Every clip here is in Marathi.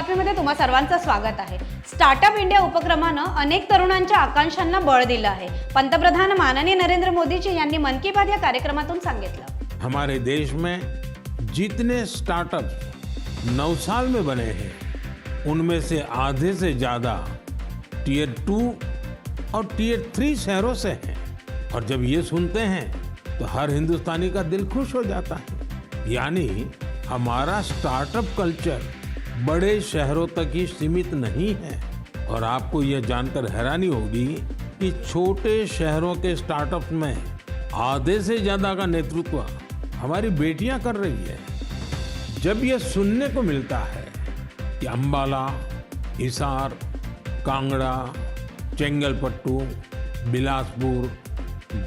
बातमीमध्ये तुम्हा सर्वांचं स्वागत आहे. स्टार्टअप इंडिया उपक्रमानं अनेक तरुणांच्या आकांक्षांना बळ दिलं आहे. पंतप्रधान माननीय नरेंद्र मोदीजी यांनी मन की बात या कार्यक्रमातून सांगितलं. हमारे देश में जितने स्टार्टअप नौ साल में बने हैं उनमें से आधे से ज्यादा टीयर टू और टीयर थ्री शहरों से हैं। और जब ये सुनते हैं तो हर हिंदुस्तानी का दिल खुश हो जाता है। यानी हमारा स्टार्टअप कल्चर बड़े शहरों तक ही सीमित नहीं है। और आपको यह जानकर हैरानी होगी कि छोटे शहरों के स्टार्टअप में आधे से ज़्यादा का नेतृत्व हमारी बेटियाँ कर रही है। जब यह सुनने को मिलता है कि अंबाला, हिसार, कांगड़ा, चेंगलपट्टू, बिलासपुर,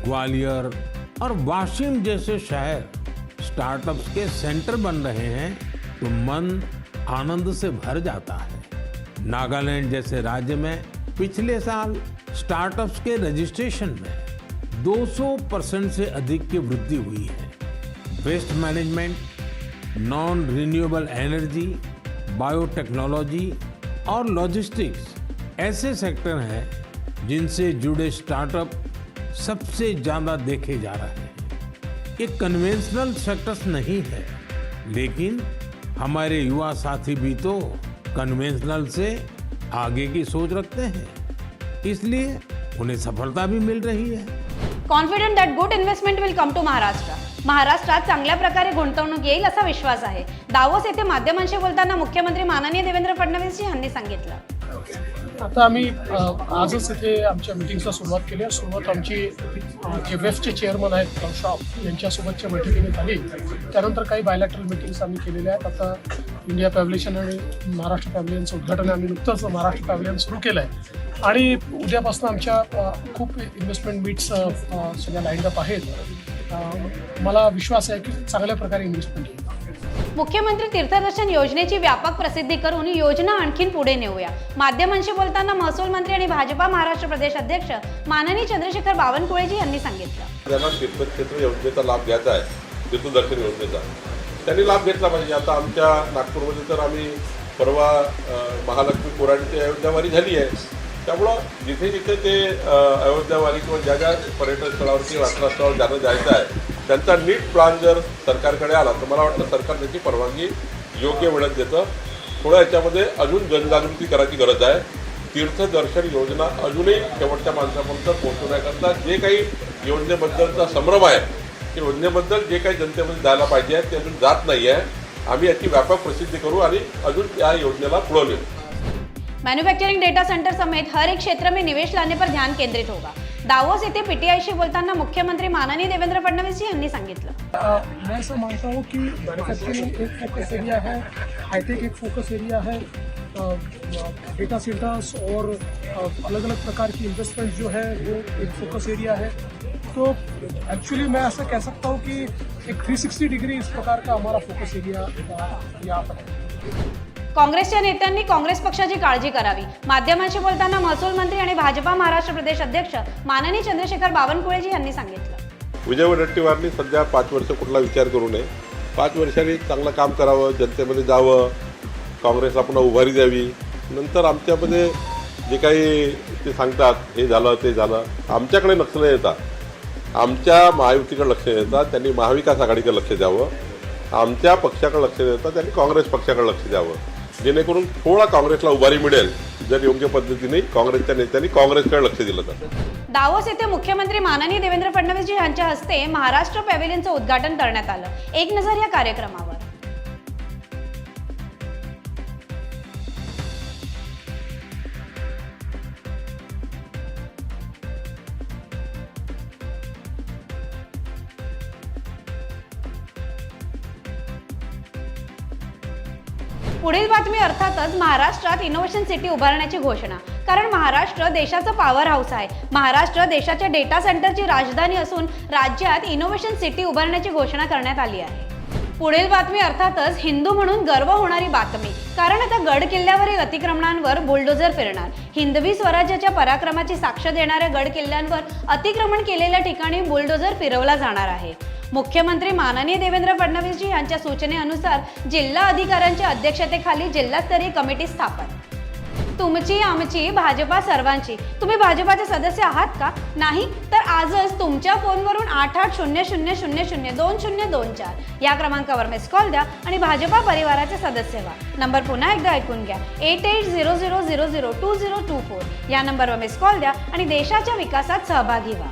ग्वालियर और वाशिम जैसे शहर स्टार्टअप्स के सेंटर बन रहे हैं तो मन आनंद से भर जाता है। नागालैंड जैसे राज्य में पिछले साल स्टार्टअप्स के रजिस्ट्रेशन में 200 परसेंट से अधिक की वृद्धि हुई है। Waste management non renewable energy, biotechnology और लॉजिस्टिक्स ऐसे सेक्टर हैं जिनसे जुड़े स्टार्टअप सबसे ज़्यादा देखे जा रहे हैं। ये कन्वेंशनल सेक्टर्स नहीं है, लेकिन हमारे युवा साथी भी तो कन्वेंशनल से आगे की सोच रखते हैं। इसलिए उन्हें सफलता भी मिल रही है। Confident that good investment will come to Maharashtra महाराष्ट्रात चांगल्या प्रकारे गुंतवणूक येईल असा विश्वास आहे. दावोस येथे माध्यमांशी बोलताना मुख्यमंत्री माननीय देवेंद्र फडणवीस यांनी सांगितलं. आता आम्ही आजच इथे आमच्या मिटिंगला सुरुवात केली आहे. सुरुवात आमची जे वेफचे चेअरमन आहेत शॉप यांच्यासोबतच्या बैठकीने झाली. त्यानंतर काही बायलॅटरल मिटिंग्स आम्ही केलेल्या आहेत. आता इंडिया पॅव्हलिशन आणि महाराष्ट्र पॅव्हलियनचं उद्घाटन आम्ही नुकतंच महाराष्ट्र पॅव्हलियन सुरू केलं आहे आणि उद्यापासून आमच्या खूप इन्व्हेस्टमेंट मीट्स सगळ्या लाईन अप आहेत. मला विश्वास आहे की चांगल्या प्रकारे इन्व्हेस्टमेंट येईल मुख्यमंत्री तीर्थदर्शन योजनेची व्यापक प्रसिद्धी करून योजना आणखीन पुढे नेऊया. माध्यमांशी बोलताना महसूल मंत्री आणि भाजपा महाराष्ट्र प्रदेश अध्यक्ष माननीय चंद्रशेखर बावनकुळेजी यांनी सांगितलं. ज्यांना तीर्थक्षेत्र योजनेचा लाभ घ्यायचा आहे तीर्थदर्शन योजनेचा. त्यांनी लाभ घेतला पाहिजे. आता आमच्या नागपूरमध्ये तर आम्ही परवा महालक्ष्मी पुराणची अयोध्यावारी झाली आहे. त्यामुळं जिथे जिथे ते अयोध्यावारी किंवा ज्या ज्या पर्यटन स्थळावरती वाचनास्थळावर जाणं जायचं आहे त्यांचा नीट प्लान जर सरकारकडे आला तर मला वाटतं सरकार त्याची परवानगी योग्य वेळेत देतं. थोडं याच्यामध्ये अजून जनजागृती करायची गरज आहे. तीर्थदर्शन योजना अजूनही शेवटच्या माणसापर्यंत पोहोचवण्याकरता जे काही योजनेबद्दलचा संभ्रम आहे ते योजनेबद्दल जे काही जनतेमध्ये जायला पाहिजे ते अजून जात नाही आहे. आम्ही याची व्यापक प्रसिद्धी करू आणि अजून या योजनेला पुढं नेऊ. मैन्युफैक्चरिंग डेटा सेंटर समेत हर एक क्षेत्र में निवेश लाने पर ध्यान केंद्रित होगा। दावोस येथे पीटीआयशी बोलताना मुख्यमंत्री माननीय देवेंद्र फडणवीस जी यांनी सांगितलं. मैं ऐसा मानता हूँ कि मैन्युफैक्चरिंग एक फोकस एरिया है हाईटेक एक फोकस एरिया है डेटा सेंटर्स और अलग अलग प्रकार की इन्वेस्टमेंट जो है, वो एक फोकस एरिया है। तो एक्चुअली मैं ऐसा कह सकता हूँ कि एक 360 डिग्री इस प्रकार का हमारा फोकस एरिया यहाँ पर है। काँग्रेसच्या नेत्यांनी काँग्रेस पक्षाची काळजी करावी. माध्यमांशी बोलताना महसूल मंत्री आणि भाजपा महाराष्ट्र प्रदेश अध्यक्ष माननीय चंद्रशेखर बावनकुळेजी यांनी सांगितलं. विजय वडेट्टीवारनी सध्या पाच वर्ष कुठला विचार करू नये. पाच वर्षांनी चांगलं काम करावं जनतेमध्ये जावं काँग्रेसला पुन्हा उभारी द्यावी. नंतर आमच्यामध्ये जे काही ते सांगतात हे झालं ते झालं. आमच्याकडे लक्ष न येतात आमच्या महायुतीकडे लक्ष देतात त्यांनी महाविकास आघाडीकडे लक्ष द्यावं. आमच्या पक्षाकडे लक्ष देतात त्यांनी काँग्रेस पक्षाकडे लक्ष द्यावं. जेणेकरून थोडा काँग्रेसला उभारी मिळेल जर योग्य पद्धतीने काँग्रेसच्या नेत्यांनी काँग्रेसकडे लक्ष दिलं तर. दावोस येथे मुख्यमंत्री माननीय देवेंद्र फडणवीस यांच्या हस्ते महाराष्ट्र पॅव्हिलियनचं उद्घाटन करण्यात आलं. एक नजर या कार्यक्रमावर. पुढील बातमी अर्थातच महाराष्ट्रात इनोव्हेशन सिटी उभारण्याची घोषणा. कारण महाराष्ट्र देशाचं पॉवर हाऊस आहे. महाराष्ट्र देशाच्या डेटा सेंटरची राजधानी असून राज्यात इनोव्हेशन सिटी उभारण्याची घोषणा करण्यात आली आहे. पुढील बातमी अर्थातच हिंदू म्हणून गर्व होणारी बातमी. कारण आता गड किल्ल्यावरील अतिक्रमणांवर बुलडोझर फिरणार. हिंदवी स्वराज्याच्या पराक्रमाची साक्ष देणाऱ्या गड किल्ल्यांवर अतिक्रमण केलेल्या ठिकाणी बुलडोझर फिरवला जाणार आहे. मुख्यमंत्री माननीय देवेंद्र फडणवीसजी यांच्या सूचनेनुसार जिल्हा अधिकाऱ्यांच्या अध्यक्षतेखाली जिल्हास्तरीय कमिटी स्थापन. तुमची आमची भाजपा सर्वांची. तुम्ही भाजपाचे सदस्य आहात का? नाही? तर आजच तुमच्या फोनवरून आठ आठ शून्य शून्य शून्य शून्य दोन शून्य दोन चार या क्रमांकावर मिस कॉल द्या आणि भाजपा परिवाराचे सदस्य व्हा. नंबर पुन्हा एकदा ऐकून घ्या. Eight eight zero zero zero zero two zero two four या नंबरवर मिस कॉल द्या आणि देशाच्या विकासात सहभागी व्हा.